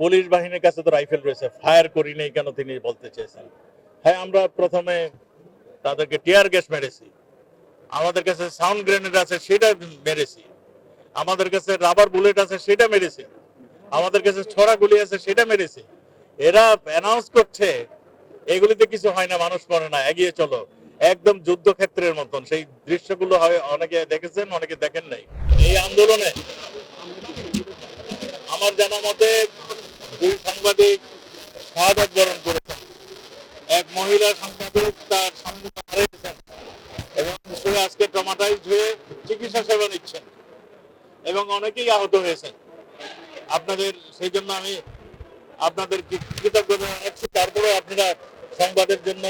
Police বাহিনীর কাছে তো রাইফেল রয়েছে, ফায়ার করি নেই কেন তিনি বলতে চেয়েছেন? হ্যাঁ আমরা প্রথমে তাদেরকে টিয়ার গ্যাস মেরেছি। আমাদের কাছে সাউন্ড গ্রেনেড আছে, সেটা মেরেছি। আমাদের কাছে রাবার বুলেট আছে, সেটা মেরেছি। আমাদের কাছে ছড়া গুলি আছে, সেটা মেরেছি। এরা অ্যানাউন্স করছে, এগুলিতে কিছু হয় না, মানুষ মরে না, এগিয়ে চলো। একদম যুদ্ধক্ষেত্রের মতন, সেই দৃশ্যগুলো হয়, অনেকে দেখেছেন, অনেকে দেখেন নাই। এই আন্দোলনে আমার জানা মতে দুই সাংবাদিক শাহাদত বরণ করেছেন। এক মহিলা সাংবাদিক তার স্বামী আজকে ট্রমাটাইজ হয়ে চিকিৎসা সেবা নিচ্ছেন এবং অনেকেই আহত হয়েছেন। আপনাদের, সেই জন্য আমি আপনাদের তারপরে আপনারা সংবাদের জন্য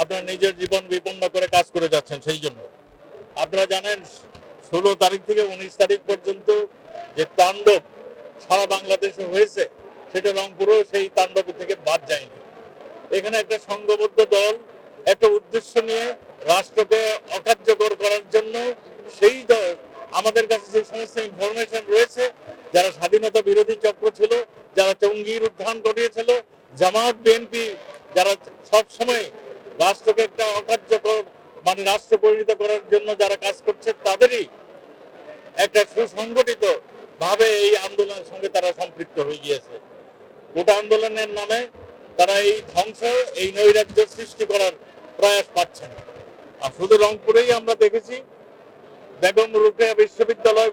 আপনারা নিজের জীবন বিপন্ন করে কাজ করে যাচ্ছেন সেই জন্য। আপনারা জানেন, ষোলো তারিখ থেকে উনিশ তারিখ পর্যন্ত যে তাণ্ডব সারা বাংলাদেশে হয়েছে সেটা রংপুরও সেই তাণ্ডব থেকে বাদ যায়নি। এখানে একটা সংঘবদ্ধ দল, একটা উদ্দেশ্য নিয়ে রাষ্ট্রকে অকার্যকর করার জন্য সেই দল, আমাদের কাছে যে সমস্ত ইনফরমেশন রয়েছে, যারা স্বাধীনতা বিরোধী চক্র ছিল, যারা চঙ্গির উত্থান ঘটিয়েছিল, জামাত বিএনপি যারা সব সময় রাষ্ট্রকে একটা অকার্যকর মানে রাষ্ট্র পরিণত করার জন্য যারা কাজ করছে তাদেরই একটা সুসংগঠিত ভাবে এই আন্দোলনের সঙ্গে তারা সম্পৃক্ত হয়ে গিয়েছে আন্দোলনের নামে তারা এই ধ্বংস, এই নৈরাজ্য সৃষ্টি করার প্রয়াস পাচ্ছেন আর শুধু রংপুরেই আমরা দেখেছি, বেগম রুকেয়া বিশ্ববিদ্যালয়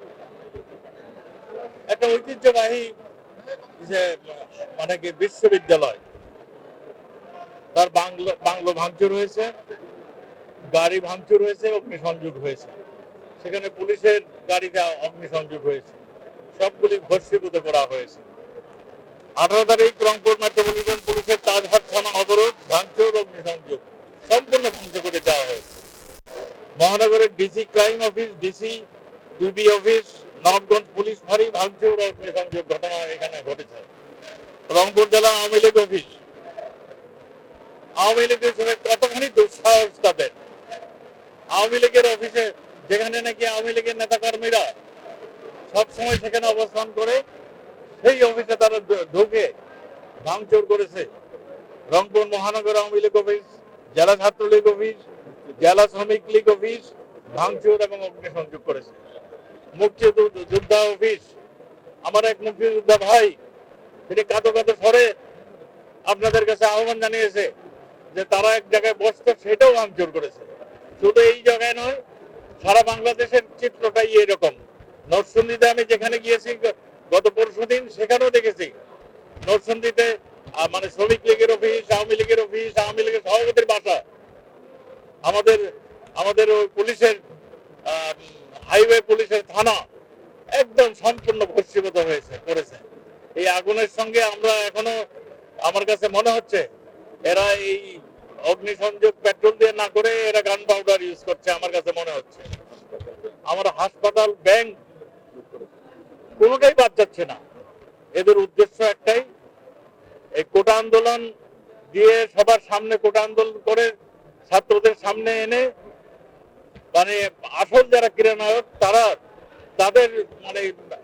একটা ঐতিহ্যবাহী যে মানে কি, বিশ্ববিদ্যালয়। তার বাংলো বাংলো ভাঙচুর হয়েছে, গাড়ি ভাঙচুর হয়েছে, অগ্নিসংযোগ হয়েছে। সেখানে পুলিশের গাড়িতে অগ্নিসংযোগ হয়েছে। সবগুলি ভস্মীভূত করা হয়েছে। আঠারো তারিখ রংপুর মেট্রোপলিটন পুলিশের তাজহাট থানা অবরোধ, ভাঙচুর অগ্নিসংযোগ সম্পূর্ণ ধ্বংস করে দেওয়া হয়েছে। মহানগরের DC crime office DC DB office Nabaganj police ফাঁড়ি ভাঙচুর ও অগ্নিসংযোগ ঘটনা এখানে ঘটেছে। রংপুর জেলা আওয়ামী লীগ অফিস। আওয়ামী লীগের সঙ্গে কতখানি দুঃসাহস তাদের? আওয়ামী লীগের অফিসে যেখানে নাকি আওয়ামী লীগের নেতা কর্মীরা সবসময় সেখানে অবস্থান করে, সেই অফিসে তারা ভাঙচুর করেছে। রংপুর মহানগর আওয়ামী লীগ অফিস, জেলা ছাত্রলীগ অফিস, জেলা শ্রমিক লীগ অফিস ভাঙচুর এবং অগ্নিসংযোগ করেছে। মুক্তিযোদ্ধা অফিস। আমার এক মুক্তিযোদ্ধা ভাই, তিনি কাতো কাতো সরে আপনাদের কাছে আহ্বান জানিয়েছে যে তারা এক জায়গায় বসত, সেটাও ভাঙচুর করেছে। শুধু এই জায়গায় নয়, সারা বাংলাদেশের চিত্রটাই এরকম। নরসিংদীতে আমি যেখানে গিয়েছি, গত পরশু দিন সেখানেও দেখেছি নরসিংদীতে আহ, মানে শ্রমিক লীগের অফিস আওয়ামী লীগের অফিস আওয়ামী লীগের সভাপতির বাসা। আমাদের আমাদের ওই পুলিশের হাইওয়ে পুলিশের থানা একদম সম্পূর্ণ ভস্মীভূত হয়েছে করেছে। এই আগুনের সঙ্গে আমরা এখনও আমার কাছে মনে হচ্ছে এরা এই অগ্নিসংযোগ পেট্রোল দিয়ে না করে এরা গান পাউডার ইউজ করছে আমার কাছে মনে হচ্ছে। আমার হাসপাতাল ব্যাংক কোনোটাই বাদ যাচ্ছে না। এদের উদ্দেশ্য একটাই এই কোটা আন্দোলন দিয়ে সবার সামনে কোটা আন্দোলন করে ছাত্রদের সামনে এনে মানে আসল যারা ক্রীড়ানায়ক, তারা তাদের মানে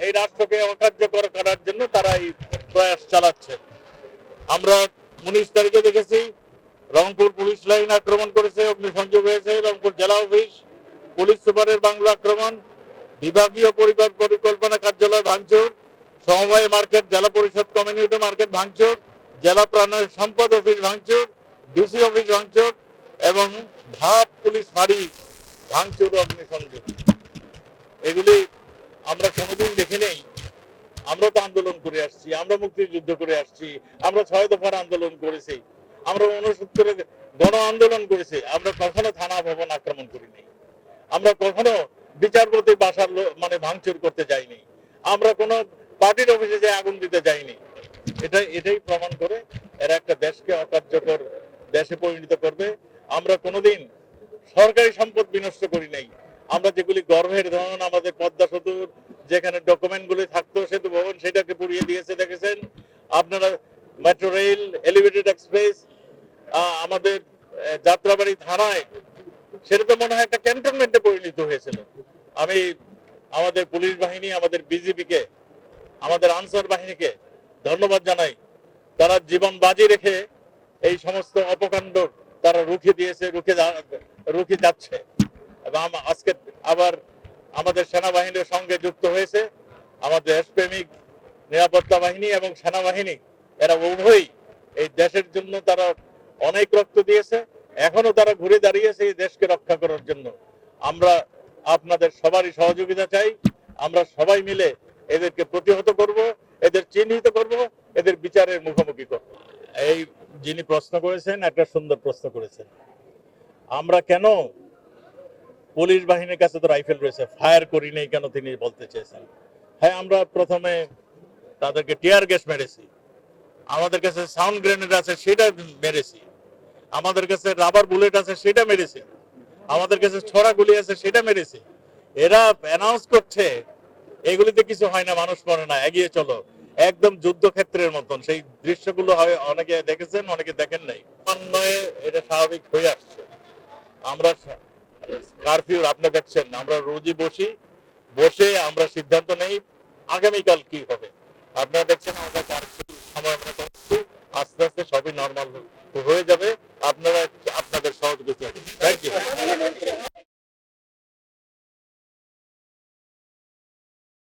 এই রাষ্ট্রকে অকার্যকর করার জন্য তারা এই প্রয়াস চালাচ্ছে। আমরা উনিশ তারিখে দেখেছি, রংপুর পুলিশ লাইন আক্রমণ করেছে, অগ্নিসংযোগ হয়েছে, রংপুর জেলা অফিস, পুলিশ সুপারের বাংলা আক্রমণ, বিভাগীয় পরিকল্পনা কার্যালয় ভাঙচুর, সমবায় মার্কেট, জেলা পরিষদ কমিউনিটি মার্কেট ভাঙচুর জেলা প্রাণ সম্পদ অফিস ভাঙচুর, ডিসি অফিস ভাঙচুর এবং ধাপ পুলিশ ফাঁড়ি ভাঙচুর অগ্নিসংযোগ। এগুলি আমরা কোনোদিন দেখি নেই। আমরা তো আন্দোলন করে আসছি, আমরা মুক্তিযুদ্ধ করে আসছি, আমরা ছয় দফার আন্দোলন করেছি, আমরা উনসত্তরে গণ আন্দোলন করেছি, আমরা কখনো থানা ভবন আক্রমণ করিনি। আমরা কখনো বিচারপতি বাসার মানে ভাঙচুর করতে যাইনি। আমরা কোনো পার্টির অফিসে যে আগুন দিতে যাইনি। এটা এটাই প্রমাণ করে এরা একটা দেশকে অকার্যকর দেশে পরিণত করবে। আমরা কোনোদিন সরকারি সম্পদ বিনষ্ট করি নাই। আমরা যেগুলি গর্ভের ধন আমাদের পদ্মা সেতুর যেখানে ডকুমেন্ট গুলি থাকতো, সেতু ভবন, সেটাকে পুড়িয়ে দিয়েছে, দেখেছেন? আপনারা মেট্রো রেল এলিভেটেড এক্সপ্রেস আমাদের যাত্রাবাড়ি থানায় সেটা তো মনে হয় একটা ক্যান্টনমেন্টে পরিণত হয়েছিল। আমি আমাদের পুলিশ বাহিনী, আমাদের বিজিবিকে আমাদের আনসার বাহিনীকে ধন্যবাদ জানাই। তারা জীবন বাজি রেখে এই সমস্ত অপকাণ্ড তারা রুখে দিয়েছে, রুখে রুখে যাচ্ছে। এবং আজকে আবার আমাদের সেনাবাহিনীর সঙ্গে যুক্ত হয়েছে আমাদের দেশপ্রেমিক নিরাপত্তা বাহিনী এবং সেনাবাহিনী। এরা উভয়ই এই দেশের জন্য তারা অনেক রক্ত দিয়েছে। এখনও তারা ঘুরে দাঁড়িয়েছে এই দেশকে রক্ষা করার জন্য। আমরা আপনাদের সবারই সহযোগিতা চাই। আমরা সবাই মিলে এদেরকে প্রতিহত করব। এদের চিহ্নিত করব, এদের বিচারের মুখোমুখি করব। এই যিনি প্রশ্ন করেছেন, একটা সুন্দর প্রশ্ন করেছেন। আমরা কেন পুলিশ বাহিনীর কাছে তো রাইফেল রয়েছে, ফায়ার করি নেই কেন তিনি বলতে চেয়েছেন? হ্যাঁ আমরা প্রথমে তাদেরকে টিয়ার গ্যাস মেরেছি। আমাদের কাছে সাউন্ড গ্রেনেড আছে, সেটা মেরেছি। আমাদের কাছে রাবার বুলেট আছে, সেটা মেরেছি। আমাদের কাছে ছড়া গুলি আছে, সেটা মেরেছি। এরা অ্যানাউন্স করছে এগুলিতে কিছু হয় না, মানুষ মরে না, এগিয়ে চলো। একদম যুদ্ধক্ষেত্রের মতন। সেই দৃশ্যগুলো হয়, অনেকে দেখেছেন, অনেকে দেখেন নাই। সমন্বয়ে এটা স্বাভাবিক হয়ে আসছে। আমরা কারফিউ আপনি দেখছেন, আমরা রোজই বসি। বসে আমরা সিদ্ধান্ত নেই, আগামীকাল কি হবে। আপনারা